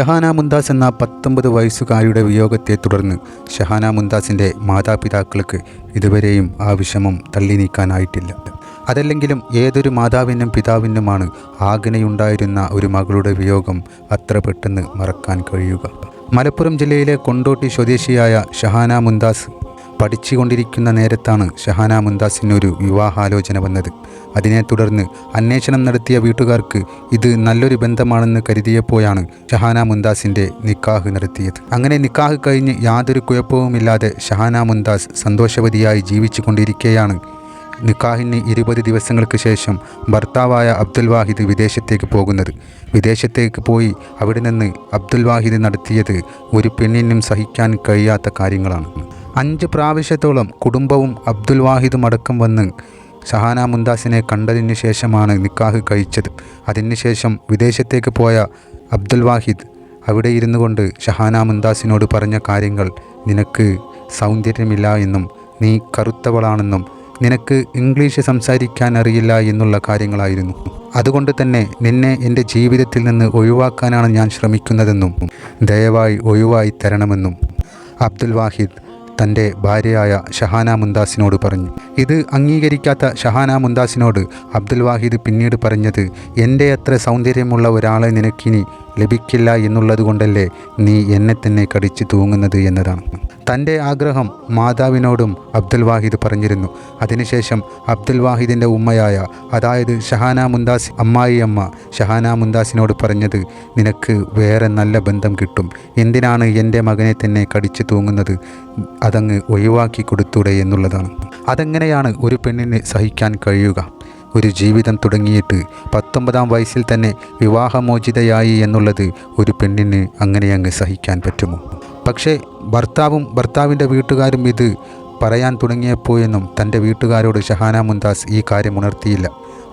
ഷഹാന മുന്താസ് എന്ന പത്തൊമ്പത് വയസ്സുകാരിയുടെ വിയോഗത്തെ തുടർന്ന് ഷഹാന മുന്താസിന്റെ മാതാപിതാക്കൾക്ക് ഇതുവരെയും ആ വിഷമം തള്ളി നീക്കാനായിട്ടില്ല അതല്ലെങ്കിലും ഏതൊരു മാതാവിനും പിതാവിനുമാണ് ആഗ്നയുണ്ടായിരുന്ന ഒരു മകളുടെ വിയോഗം അത്ര പെട്ടെന്ന് മറക്കാൻ കഴിയുക. മലപ്പുറം ജില്ലയിലെ കൊണ്ടോട്ടി സ്വദേശിയായ ഷഹാന മുന്താസ് പഠിച്ചുകൊണ്ടിരിക്കുന്ന നേരത്താണ് ഷഹാന മുന്താസിന് ഒരു വിവാഹാലോചന വന്നത്. അതിനെ തുടർന്ന് അന്വേഷണം നടത്തിയ വീട്ടുകാർക്ക് ഇത് നല്ലൊരു ബന്ധമാണെന്ന് കരുതിയപ്പോഴാണ് ഷഹാന മുന്താസിന്റെ നിക്കാഹ് നടത്തിയത്. അങ്ങനെ നിക്കാഹ് കഴിഞ്ഞ് യാതൊരു കുഴപ്പവുമില്ലാതെ ഷഹാന മുന്താസ് സന്തോഷവതിയായി ജീവിച്ചു കൊണ്ടിരിക്കെയാണ് നിക്കാഹിന് ഇരുപത് ദിവസങ്ങൾക്ക് ശേഷം ഭർത്താവായ അബ്ദുൽ വാഹിദ് വിദേശത്തേക്ക് പോകുന്നത്. വിദേശത്തേക്ക് പോയി അവിടെ നിന്ന് അബ്ദുൽ വാഹിദ് നടത്തിയത് ഒരു പെണ്ണിനും സഹിക്കാൻ കഴിയാത്ത കാര്യങ്ങളാണ്. അഞ്ച് പ്രാവശ്യത്തോളം കുടുംബവും അബ്ദുൽ വാഹിദും അടക്കം വന്ന് ഷഹാന മുന്താസിനെ കണ്ടതിന് ശേഷമാണ് നിക്കാഹ് കഴിച്ചത്. അതിനുശേഷം വിദേശത്തേക്ക് പോയ അബ്ദുൽ വാഹിദ് അവിടെ ഇരുന്നു കൊണ്ട് ഷഹാന മുന്താസിനോട് പറഞ്ഞ കാര്യങ്ങൾ നിനക്ക് സൗന്ദര്യമില്ല എന്നും നീ കറുത്തവളാണെന്നും നിനക്ക് ഇംഗ്ലീഷ് സംസാരിക്കാൻ അറിയില്ല എന്നുള്ള കാര്യങ്ങളായിരുന്നു. അതുകൊണ്ട് തന്നെ നിന്നെ എന്റെ ജീവിതത്തിൽ നിന്ന് ഒഴിവാക്കാനാണ് ഞാൻ ശ്രമിക്കുന്നതെന്നും ദയവായി ഒഴിവായി തരണമെന്നും അബ്ദുൽ വാഹിദ് തന്റെ ഭാര്യയായ ഷഹാന മുന്താസിനോട് പറഞ്ഞു. ഇത് അംഗീകരിക്കാത്ത ഷഹാന മുന്താസിനോട് അബ്ദുൽ വാഹിദ് പിന്നീട് പറഞ്ഞത് എന്റെ അത്ര സൗന്ദര്യമുള്ള ഒരാളെ നിനക്കിനി ലഭിക്കില്ല എന്നുള്ളതുകൊണ്ടല്ലേ നീ എന്നെ തന്നെ കടിച്ചു തൂങ്ങുന്നത് എന്നതാണ്. തന്റെ ആഗ്രഹം മാതാവിനോടും അബ്ദുൽ വാഹിദ് പറഞ്ഞിരുന്നു. അതിനുശേഷം അബ്ദുൽ വാഹിദിന്റെ ഉമ്മയായ അതായത് ഷഹാന മുന്താസ് അമ്മായിയമ്മ ഷഹാന മുന്താസിനോട് പറഞ്ഞത് നിനക്ക് വേറെ നല്ല ബന്ധം കിട്ടും. എന്തിനാണ് എന്റെ മകനെ തന്നെ കടിച്ചു തൂങ്ങുന്നത്? അതങ്ങ് ഒഴിവാക്കി കൊടുത്തൂടെ എന്നുള്ളതാണ്. അതെങ്ങനെയാണ് ഒരു പെണ്ണിന് സഹിക്കാൻ കഴിയുക? ഒരു ജീവിതം തുടങ്ങിയിട്ട് പത്തൊമ്പതാം വയസ്സിൽ തന്നെ വിവാഹമോചിതയായി എന്നുള്ളത് ഒരു പെണ്ണിന് അങ്ങനെ അങ്ങ് സഹിക്കാൻ പറ്റുമോ? പക്ഷേ ഭർത്താവും ഭർത്താവിന്റെ വീട്ടുകാരും ഇത് പറയാൻ തുടങ്ങിയപ്പോഴെന്നും തന്റെ വീട്ടുകാരോട് ഷഹാന മുന്താസ് ഈ കാര്യം ഉണർത്തിയില്ല.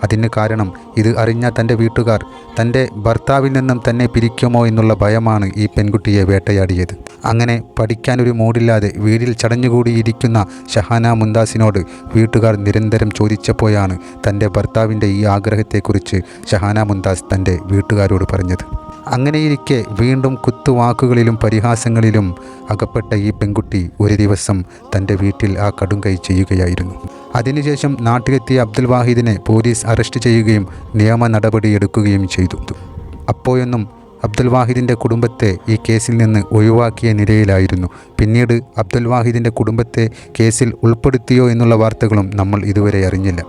അതിന് കാരണം ഇത് അറിഞ്ഞ തന്റെ വീട്ടുകാർ തന്റെ ഭർത്താവിൽ നിന്നും തന്നെ പിരിക്കുമോ എന്നുള്ള ഭയമാണ് ഈ പെൺകുട്ടിയെ വേട്ടയാടിയത്. അങ്ങനെ പഠിക്കാനൊരു മൂടില്ലാതെ വീട്ടിൽ ചടഞ്ഞുകൂടിയിരിക്കുന്ന ഷഹാന മുന്താസിനോട് വീട്ടുകാർ നിരന്തരം ചോദിച്ചപ്പോഴാണ് തന്റെ ഭർത്താവിന്റെ ഈ ആഗ്രഹത്തെക്കുറിച്ച് ഷഹാന മുന്താസ് തന്റെ വീട്ടുകാരോട് പറഞ്ഞത്. അങ്ങനെയിരിക്കെ വീണ്ടും കുത്തുവാക്കുകളിലും പരിഹാസങ്ങളിലും അകപ്പെട്ട ഈ പെൺകുട്ടി ഒരു ദിവസം തന്റെ വീട്ടിൽ ആ കടും കൈ ചെയ്യുകയായിരുന്നു. അതിനുശേഷം നാട്ടിലെത്തിയ അബ്ദുൽ വാഹിദിനെ പോലീസ് അറസ്റ്റ് ചെയ്യുകയും നിയമ നടപടിയെടുക്കുകയും ചെയ്തു. അപ്പോഴൊന്നും അബ്ദുൽ വാഹിദിന്റെ കുടുംബത്തെ ഈ കേസിൽ നിന്ന് ഒഴിവാക്കിയ നിലയിലായിരുന്നു. പിന്നീട് അബ്ദുൽ വാഹിദിന്റെ കുടുംബത്തെ കേസിൽ ഉൾപ്പെടുത്തിയോ എന്നുള്ള വാർത്തകളും നമ്മൾ ഇതുവരെ അറിഞ്ഞില്ല.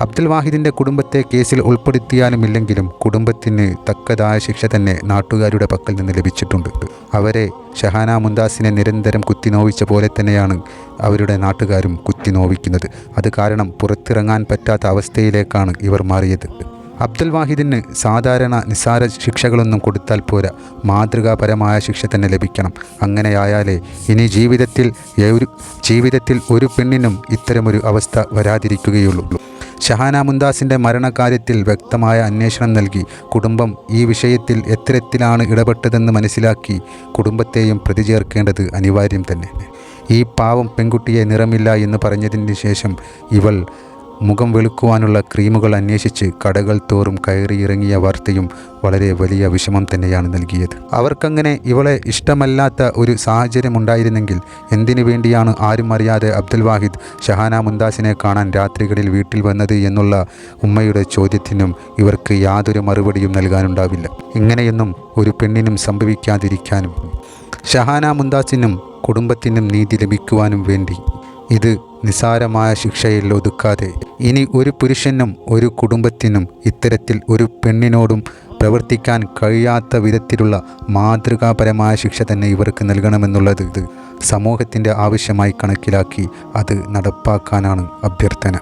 അബ്ദുൽ വാഹിദിന്റെ കുടുംബത്തെ കേസിൽ ഉൾപ്പെടുത്തിയാലുമില്ലെങ്കിലും കുടുംബത്തിന് തക്കതായ ശിക്ഷ തന്നെ നാട്ടുകാരുടെ പക്കൽ നിന്ന് ലഭിച്ചിട്ടുണ്ട്. അവരെ ഷഹാന മുന്താസിനെ നിരന്തരം കുത്തിനോവിച്ച പോലെ തന്നെയാണ് അവരുടെ നാട്ടുകാരും കുത്തിനോവിക്കുന്നത് അത് കാരണം പുറത്തിറങ്ങാൻ പറ്റാത്ത അവസ്ഥയിലേക്കാണ് ഇവർ മാറിയത്. അബ്ദുൽ വാഹിദിന് സാധാരണ നിസ്സാര ശിക്ഷകളൊന്നും കൊടുത്താൽ പോരാ. മാതൃകാപരമായ ശിക്ഷ തന്നെ ലഭിക്കണം. അങ്ങനെയായാലേ ഇനി ജീവിതത്തിൽ ജീവിതത്തിൽ ഒരു പെണ്ണിനും ഇത്തരമൊരു അവസ്ഥ വരാതിരിക്കുകയുള്ളൂ. ഷഹാന മുന്താസിന്റെ മരണകാര്യത്തിൽ വ്യക്തമായ അന്വേഷണം നൽകി. കുടുംബം ഈ വിഷയത്തിൽ എത്തരത്തിലാണ് ഇടപെട്ടതെന്ന് മനസ്സിലാക്കി കുടുംബത്തെയും പ്രതി ചേർക്കേണ്ടത് അനിവാര്യം തന്നെ. ഈ പാവം പെൺകുട്ടിയെ നിറമില്ല എന്ന് പറഞ്ഞതിന് ശേഷം ഇവൾ മുഖം വെളുക്കുവാനുള്ള ക്രീമുകൾ അന്വേഷിച്ച് കടകൾ തോറും കയറിയിറങ്ങിയ വാർത്തയും വളരെ വലിയ വിഷമം തന്നെയാണ് നൽകിയത്. അവർക്കങ്ങനെ ഇവളെ ഇഷ്ടമല്ലാത്ത ഒരു സാഹചര്യം ഉണ്ടായിരുന്നെങ്കിൽ എന്തിനു വേണ്ടിയാണ് ആരും അറിയാതെ അബ്ദുൽ വാഹിദ് ഷഹാന മുന്താസിനെ കാണാൻ രാത്രികളിൽ വീട്ടിൽ വന്നത് എന്നുള്ള ഉമ്മയുടെ ചോദ്യത്തിനും ഇവർക്ക് യാതൊരു മറുപടിയും നൽകാനുണ്ടാവില്ല. ഇങ്ങനെയൊന്നും ഒരു പെണ്ണിനും സംഭവിക്കാതിരിക്കാനും ഷഹാന മുന്താസിനും കുടുംബത്തിനും നീതി ലഭിക്കുവാനും വേണ്ടി ഇത് നിസാരമായ ശിക്ഷയിൽ ഒതുക്കാതെ. ഇനി ഒരു പുരുഷനും ഒരു കുടുംബത്തിനും ഇത്തരത്തിൽ ഒരു പെണ്ണിനോടും പ്രവർത്തിക്കാൻ കഴിയാത്ത വിധത്തിലുള്ള മാതൃകാപരമായ ശിക്ഷ തന്നെ ഇവർക്ക് നൽകണമെന്നുള്ളത് സമൂഹത്തിന്റെ ആവശ്യമായി കണക്കിലാക്കി അത് നടപ്പാക്കാനാണ് അഭ്യർത്ഥന.